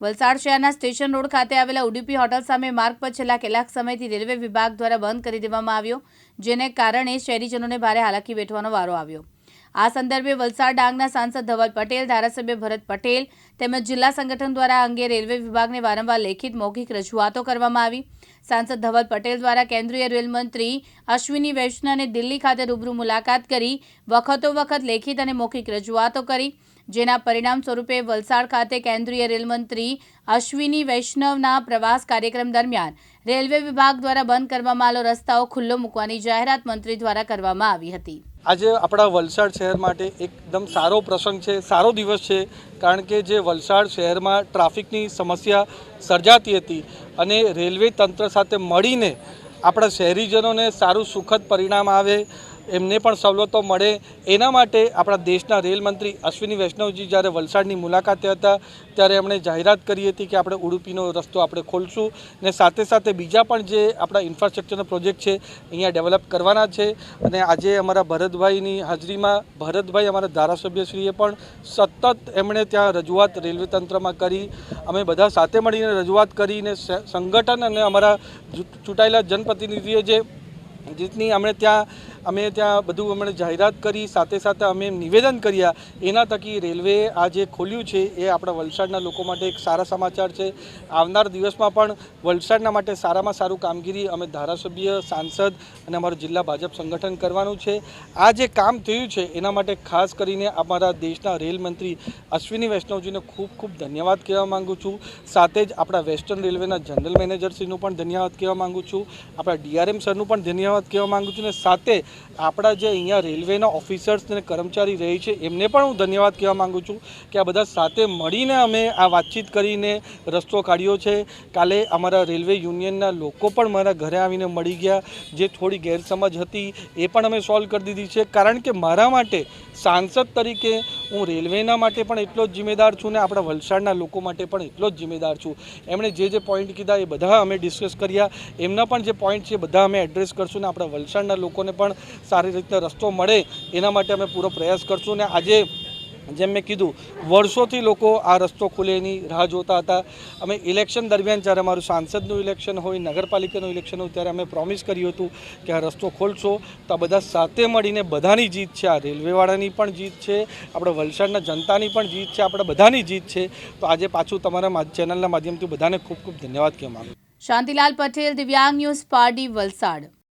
વલસાડ શહેરના station road ખાતે આવેલા ઉડીપી હોટલ સામે માર્ગ પર છેલ્લા કેટલાક સમયથી રેલવે વિભાગ દ્વારા બંધ કરી દેવામાં આવ્યો, જેને કારણે શહેરીજનોને ભારે હાલાકી વેઠવાનો વારો આવ્યો. આ સંદર્ભે વલસાડ ડાંગના સાંસદ ધવલ પટેલ, ધારાસભ્ય ભરત પટેલ તેમજ જિલ્લા સંગઠન દ્વારા અંગે રેલવે વિભાગને વારંવાર લેખિત મૌખિક રજૂઆતો કરવામાં આવી. સાંસદ ધવલ પટેલ દ્વારા કેન્દ્રીય રેલ મંત્રી અશ્વિની વૈષ્ણવને દિલ્હી ખાતે રૂબરૂ મુલાકાત કરી વખતો વખત લેખિત અને મૌખિક રજૂઆતો કરી. જેના પરિણામ સ્વરૂપે વલસાડ ખાતે કેન્દ્રીય રેલ મંત્રી અશ્વિની વૈષ્ણવના પ્રવાસ કાર્યક્રમ દરમિયાન રેલવે વિભાગ દ્વારા બંધ કરવામાં આવેલો રસ્તાઓ ખુલ્લો મૂકવાની જાહેરાત મંત્રી દ્વારા કરવામાં આવી હતી. આજે આપણા વલસાડ શહેર માટે એકદમ સારો પ્રસંગ છે, સારો દિવસ છે, કારણ કે જે વલસાડ શહેરમાં ટ્રાફિકની સમસ્યા સર્જાતી હતી અને રેલવે તંત્ર સાથે મળીને આપણા શહેરીજનોને સારું સુખદ પરિણામ આવે એમને પણ સવલતો મળે. એના માટે આપણા દેશના રેલ મંત્રી અશ્વિની વૈષ્ણવજી જ્યારે વલસાડની મુલાકાતે હતા, ત્યારે એમણે જાહેરાત કરી હતી કે આપણે ઉડુપીનો રસ્તો આપણે ખોલશું ને સાથે સાથે બીજા પણ જે આપણા ઇન્ફ્રાસ્ટ્રક્ચરનો પ્રોજેક્ટ છે, અહીંયા ડેવલપ કરવાના છે. અને આજે અમારા ભરતભાઈની હાજરીમાં ભરતભાઈ અમારા ધારાસભ્યશ્રીએ પણ સતત એમણે ત્યાં રજૂઆત રેલવે તંત્રમાં કરી. અમે બધા સાથે મળીને રજૂઆત કરીને સંગઠન અને અમારા ચૂંટાયેલા જનપ્રતિનિધિઓ જે, જેટની અમે ત્યાં અમે ત્યાં બધું અમને જાહેરાત કરી, સાથે સાથે અમે નિવેદન કર્યા. એના તકી રેલવે આ જે ખોલ્યું છે, એ આપણા વલસાડના લોકો માટે એક સારા સમાચાર છે. આવનાર દિવસમાં પણ વલસાડના માટે સારામાં સારું કામગીરી અમે ધારાસભ્ય, સાંસદ અને અમારું જિલ્લા ભાજપ સંગઠન કરવાનું છે. આ જે કામ થયું છે, એના માટે ખાસ કરીને અમારા દેશના રેલ મંત્રી અશ્વિની વૈષ્ણવજીને ખૂબ ખૂબ ધન્યવાદ કહેવા માગું છું. સાથે જ આપણા વેસ્ટર્ન રેલવેના જનરલ મેનેજરશ્રીનું પણ ધન્યવાદ કહેવા માગું છું. આપણા ડીઆરએમ સરનું પણ ધન્યવાદ કહેવા માગું છું. ને સાથે આપણા જે અહીંયા રેલવેના ઓફિસર્સ અને કર્મચારી રહે છે, એમને પણ હું ધન્યવાદ કહેવા માગું છું કે આ બધા સાથે મળીને અમે આ વાતચીત કરીને રસ્તો કાઢ્યો છે. કાલે અમારા રેલવે યુનિયનના લોકો પણ મારા ઘરે આવીને મળી ગયા. જે થોડી ગેરસમજ હતી એ પણ અમે સોલ્વ કરી દીધી છે. કારણ કે મારા માટે સાંસદ તરીકે હું રેલવેના માટે પણ એટલો જ જિમ્મેદાર છું ને આપણા વલસાડના લોકો માટે પણ એટલો જ જિમ્મેદાર છું. એમણે જે જે પોઈન્ટ કીધા એ બધા અમે ડિસ્કસ કર્યા. એમના પણ જે પોઈન્ટ છે બધા અમે એડ્રેસ કરશું ને આપણા વલસાડના લોકોને પણ સારી રીતે રસ્તો મળે. એના માટે અમે પૂરો પ્રયાસ કરશું ને આજે જેમ મેં કીધું, વર્ષોથી લોકો આ રસ્તો ખુલેની રાહ જોતા હતા. અમે ઇલેક્શન દરમિયાન જ્યારે અમારું સાંસદનું ઇલેક્શન હોય, નગરપાલિકાનું ઇલેક્શન હોય, ત્યારે અમે પ્રોમિસ કર્યું હતું કે આ રસ્તો ખોલશો. તો આ બધા સાથે મળીને બધાની જીત છે. આ રેલવેવાળાની પણ જીત છે. આપણે વલસાડના જનતાની પણ જીત છે. આપણે બધાની જીત છે. તો આજે પાછું તમારા ચેનલના માધ્યમથી બધાને ખૂબ ખૂબ ધન્યવાદ કહેવા માંગુ. શાંતિલાલ પટેલ, દિવ્યાંગ ન્યૂઝ પારડી, વલસાડ.